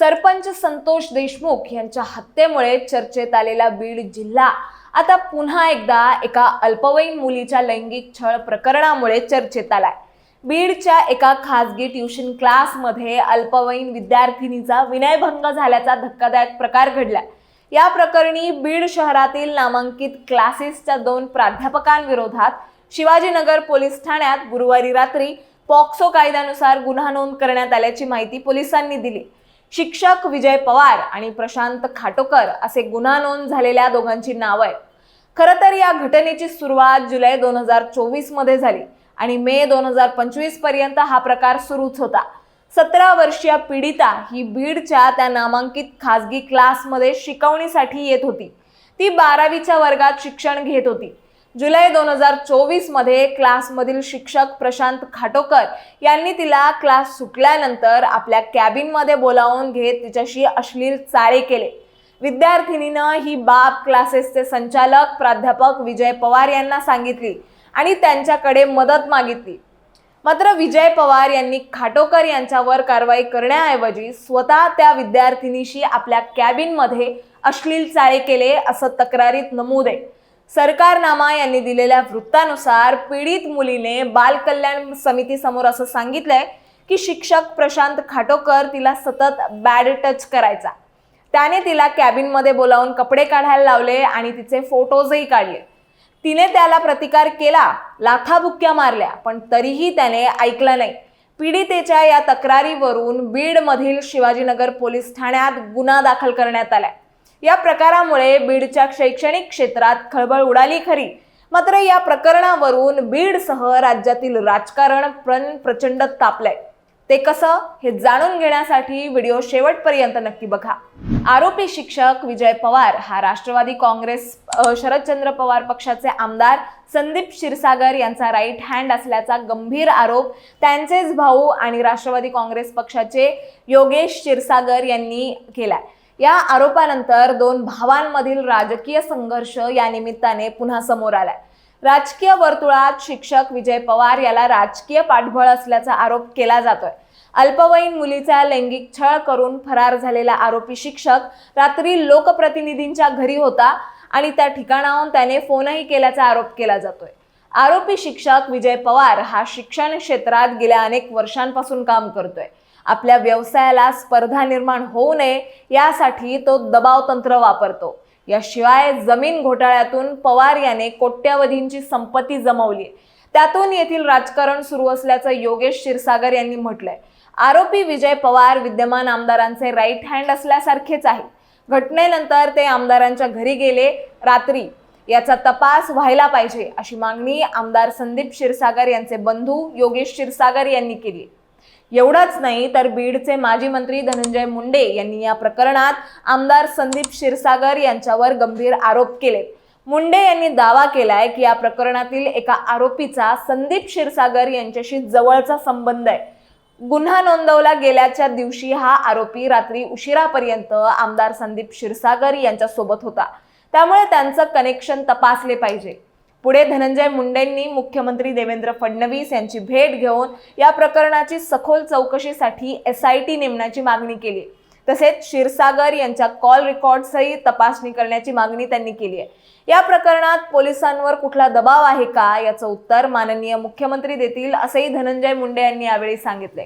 सरपंच संतोष देशमुख यांच्या हत्येमुळे चर्चेत आलेला बीड जिल्हा आता पुन्हा एकदा एका अल्पवयीन मुलीच्या लैंगिक छळ प्रकरणामुळे चर्चेत आलाय. बीडच्या एका खासगी ट्युशन क्लासमध्ये अल्पवयीन विद्यार्थिनीचा विनयभंग झाल्याचा धक्कादायक प्रकार घडला या प्रकरणी बीड शहरातील नामांकित क्लासेसच्या दोन प्राध्यापकांविरोधात शिवाजीनगर पोलीस ठाण्यात गुरुवारी रात्री पॉक्सो कायद्यानुसार गुन्हा नोंद करण्यात आल्याची माहिती पोलिसांनी दिली. शिक्षक विजय पवार आणि प्रशांत खाटोकर असे गुन्हा नोंद झालेल्या दोघांची नावं आहेत. खरं तर या घटनेची सुरुवात जुलै दोन हजार चोवीसमध्ये झाली आणि मे दोन हजार पंचवीसपर्यंत हा प्रकार सुरूच होता. सतरा वर्षीय पीडिता ही बीडच्या त्या नामांकित खासगी क्लासमध्ये शिकवणीसाठी येत होती. ती बारावीच्या वर्गात शिक्षण घेत होती. जुलै दोन हजार चोवीसमध्ये क्लासमधील शिक्षक प्रशांत खाटोकर यांनी तिला क्लास सुटल्यानंतर आपल्या कॅबिनमध्ये बोलावून घेत तिच्याशी अश्लील चाळे केले. विद्यार्थिनीनं ही बाब क्लासेसचे संचालक प्राध्यापक विजय पवार यांना सांगितली आणि त्यांच्याकडे मदत मागितली. मात्र विजय पवार यांनी खाटोकर यांच्यावर कारवाई करण्याऐवजी स्वतः त्या विद्यार्थिनीशी आपल्या कॅबिनमध्ये अश्लील चाळे केले असं तक्रारीत नमूद आहे. सरकारनामा यांनी दिलेल्या वृत्तानुसार पीडित मुलीने बालकल्याण समितीसमोर असं सांगितलंय की शिक्षक प्रशांत खाटोकर तिला सतत बॅड टच करायचा. त्याने तिला कॅबिनमध्ये बोलावून कपडे काढायला लावले आणि तिचे फोटोजही काढले. तिने त्याला प्रतिकार केला लाथाबुक्क्या मारल्या पण तरीही त्याने ऐकलं नाही. पीडितेच्या या तक्रारीवरून बीडमधील शिवाजीनगर पोलीस ठाण्यात गुन्हा दाखल करण्यात आलाय. या प्रकारामुळे बीडच्या शैक्षणिक क्षेत्रात खळबळ उडाली खरी. मात्र या प्रकरणावरून बीडसह राज्यातील राजकारण पण प्रचंड तापलंय. ते कसं हे जाणून घेण्यासाठी व्हिडिओ शेवटपर्यंत नक्की बघा. आरोपी शिक्षक विजय पवार हा राष्ट्रवादी काँग्रेस शरदचंद्र पवार पक्षाचे आमदार संदीप क्षीरसागर यांचा राईट हँड असल्याचा गंभीर आरोप त्यांचेच भाऊ आणि राष्ट्रवादी काँग्रेस पक्षाचे योगेश क्षीरसागर यांनी केलाय. या आरोपानंतर दोन भावांमधील राजकीय संघर्ष या निमित्ताने पुन्हा समोर आलाय. राजकीय वर्तुळात शिक्षक विजय पवार याला राजकीय पाठबळ असल्याचा आरोप केला जातोय. अल्पवयीन मुलीचा लैंगिक छळ करून फरार झालेला आरोपी शिक्षक रात्री लोकप्रतिनिधींच्या घरी होता आणि त्या ठिकाणाहून त्याने फोनही केल्याचा आरोप केला जातोय. आरोपी शिक्षक विजय पवार हा शिक्षण क्षेत्रात गेल्या अनेक वर्षांपासून काम करतोय. आपल्या व्यवसायाला स्पर्धा निर्माण होऊ नये यासाठी तो दबाव तंत्र वापरतो. याशिवाय जमीन घोटाळ्यातून पवार याने कोट्यवधींची संपत्ती जमवली. त्यातून येथील राजकारण सुरू असल्याचं योगेश क्षीरसागर यांनी म्हटलंय. आरोपी विजय पवार विद्यमान आमदारांचे राईट हँड असल्यासारखेच आहे. घटनेनंतर ते आमदारांच्या घरी गेले रात्री. याचा तपास व्हायला पाहिजे अशी मागणी आमदार संदीप क्षीरसागर यांचे बंधू योगेश क्षीरसागर यांनी केली एवढंच नाही तर बीडचे माजी मंत्री धनंजय मुंडे यांनी या प्रकरणात आमदार संदीप क्षीरसागर यांच्यावर गंभीर आरोप केले. मुंडे यांनी दावा केलाय की या प्रकरणातील एका आरोपीचा संदीप क्षीरसागर यांच्याशी जवळचा संबंध आहे. गुन्हा नोंदवला गेल्याच्या दिवशी हा आरोपी रात्री उशिरापर्यंत आमदार संदीप क्षीरसागर यांच्यासोबत होता. त्यामुळे त्यांचं कनेक्शन तपासले पाहिजे. पुढे धनंजय मुंडेंनी मुख्यमंत्री देवेंद्र फडणवीस यांची भेट घेऊन या प्रकरणाची सखोल चौकशीसाठी एस आय टी नेमण्याची मागणी केली. तसेच क्षीरसागर यांच्या कॉल रेकॉर्डसही तपासणी करण्याची मागणी त्यांनी केली आहे. या प्रकरणात पोलिसांवर कुठला दबाव आहे का? याचं उत्तर माननीय मुख्यमंत्री देतील असेही धनंजय मुंडे यांनी यावेळी सांगितले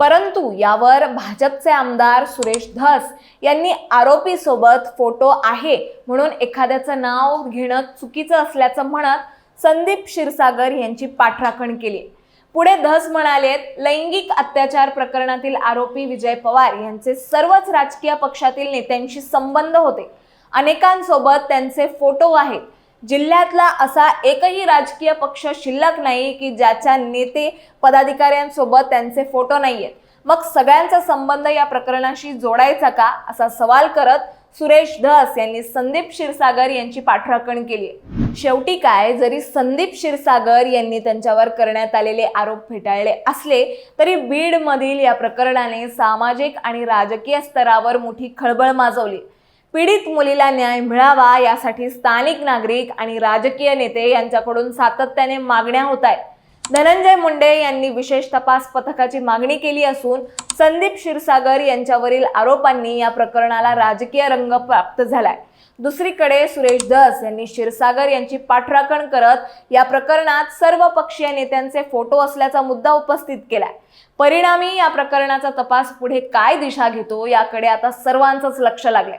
परंतु यावर भाजपचे आमदार सुरेश धस यांनी आरोपीसोबत फोटो आहे म्हणून एखाद्याचं नाव घेणं चुकीचं असल्याचं म्हणत संदीप क्षीरसागर यांची पाठराखण केली. पुढे धस म्हणालेत लैंगिक अत्याचार प्रकरणातील आरोपी विजय पवार यांचे सर्वच राजकीय पक्षातील नेत्यांशी संबंध होते. अनेकांसोबत त्यांचे फोटो आहेत. जिल्ह्यातला असा एकही राजकीय पक्ष शिल्लक नाही की ज्याच्या नेते पदाधिकाऱ्यांसोबत त्यांचे फोटो नाही आहेत मग सगळ्यांचा संबंध या प्रकरणाशी जोडायचा का? असा सवाल करत सुरेश धस यांनी संदीप क्षीरसागर यांची पाठराखण केली शेवटी काय? जरी संदीप क्षीरसागर यांनी त्यांच्यावर करण्यात आलेले आरोप फेटाळले असले तरी बीडमधील या प्रकरणाने सामाजिक आणि राजकीय स्तरावर मोठी खळबळ माजवली. पीडित मुलीला न्याय मिळावा यासाठी स्थानिक नागरिक आणि राजकीय नेते यांच्याकडून सातत्याने मागण्या होत आहेत. धनंजय मुंडे यांनी विशेष तपास पथकाची मागणी केली असून संदीप क्षीरसागर यांच्यावरील आरोपांनी या प्रकरणाला राजकीय रंग प्राप्त झालाय. दुसरीकडे सुरेश धस यांनी क्षीरसागर यांची पाठराखण करत या प्रकरणात सर्व पक्षीय नेत्यांचे फोटो असल्याचा मुद्दा उपस्थित केलाय. परिणामी या प्रकरणाचा तपास पुढे काय दिशा घेतो याकडे आता सर्वांचंच लक्ष लागलंय.